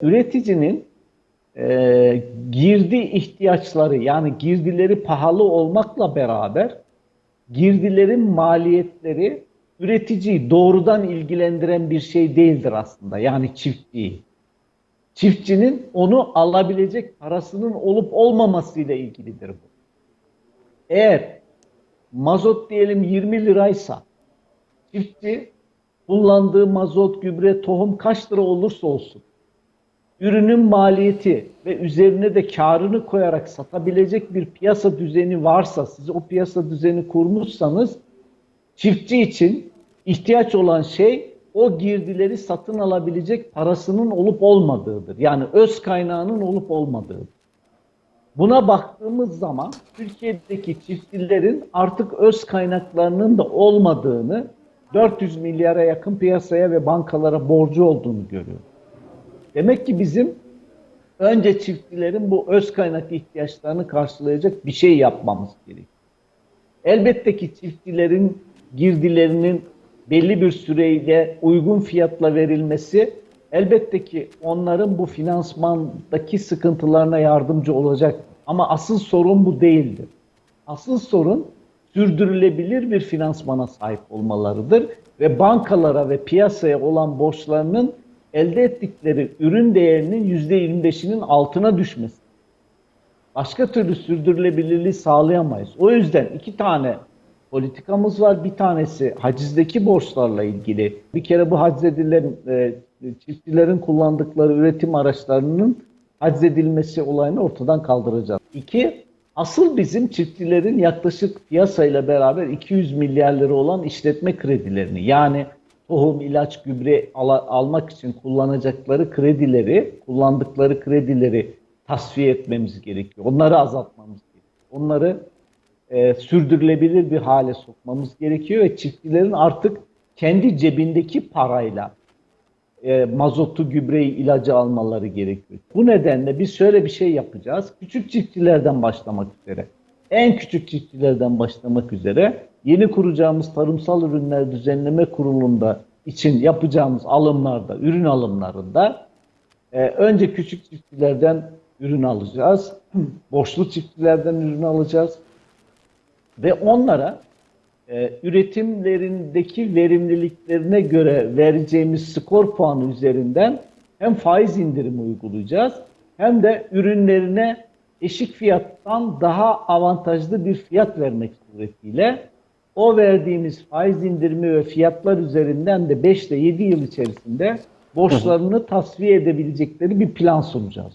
üreticinin e, girdi ihtiyaçları yani girdileri pahalı olmakla beraber girdilerin maliyetleri üreticiyi doğrudan ilgilendiren bir şey değildir aslında. Yani çiftçiyi. Çiftçinin onu alabilecek parasının olup olmamasıyla ilgilidir bu. Eğer mazot diyelim 20 liraysa çiftçi kullandığı mazot, gübre, tohum kaç lira olursa olsun ürünün maliyeti ve üzerine de karını koyarak satabilecek bir piyasa düzeni varsa, siz o piyasa düzeni kurmuşsanız çiftçi için ihtiyaç olan şey o girdileri satın alabilecek parasının olup olmadığıdır. Yani öz kaynağının olup olmadığıdır. Buna baktığımız zaman Türkiye'deki çiftçilerin artık öz kaynaklarının da olmadığını 400 milyara yakın piyasaya ve bankalara borcu olduğunu görüyoruz. Demek ki bizim önce çiftçilerin bu öz kaynak ihtiyaçlarını karşılayacak bir şey yapmamız gerekiyor. Elbette ki çiftçilerin girdilerinin belli bir süreyle uygun fiyatla verilmesi elbette ki onların bu finansmandaki sıkıntılarına yardımcı olacak. Ama asıl sorun bu değildir. Asıl sorun sürdürülebilir bir finansmana sahip olmalarıdır ve bankalara ve piyasaya olan borçlarının elde ettikleri ürün değerinin %25'inin altına düşmesi. Başka türlü sürdürülebilirliği sağlayamayız. O yüzden iki tane politikamız var. Bir tanesi hacizdeki borçlarla ilgili. Bir kere bu haczedilen e, çiftçilerin kullandıkları üretim araçlarının haczedilmesi olayını ortadan kaldıracağız. İki, asıl bizim çiftçilerin yaklaşık piyasayla beraber 200 milyar lira olan işletme kredilerini yani tohum, ilaç, gübre al almak için kullanacakları kredileri, kullandıkları kredileri tasfiye etmemiz gerekiyor. Onları azaltmamız gerekiyor. Onları e, sürdürülebilir bir hale sokmamız gerekiyor ve çiftçilerin artık kendi cebindeki parayla e, mazotu, gübreyi, ilacı almaları gerekiyor. Bu nedenle biz şöyle bir şey yapacağız. Küçük çiftçilerden başlamak üzere, en küçük çiftçilerden başlamak üzere yeni kuracağımız tarımsal ürünler düzenleme kurulunda için yapacağımız alımlarda, ürün alımlarında e, önce küçük çiftçilerden ürün alacağız. Borçlu çiftçilerden ürün alacağız. Ve onlara e, üretimlerindeki verimliliklerine göre vereceğimiz skor puanı üzerinden hem faiz indirimi uygulayacağız hem de ürünlerine eşik fiyattan daha avantajlı bir fiyat vermek suretiyle o verdiğimiz faiz indirimi ve fiyatlar üzerinden de 5 ile 7 yıl içerisinde borçlarını tasfiye edebilecekleri bir plan sunacağız.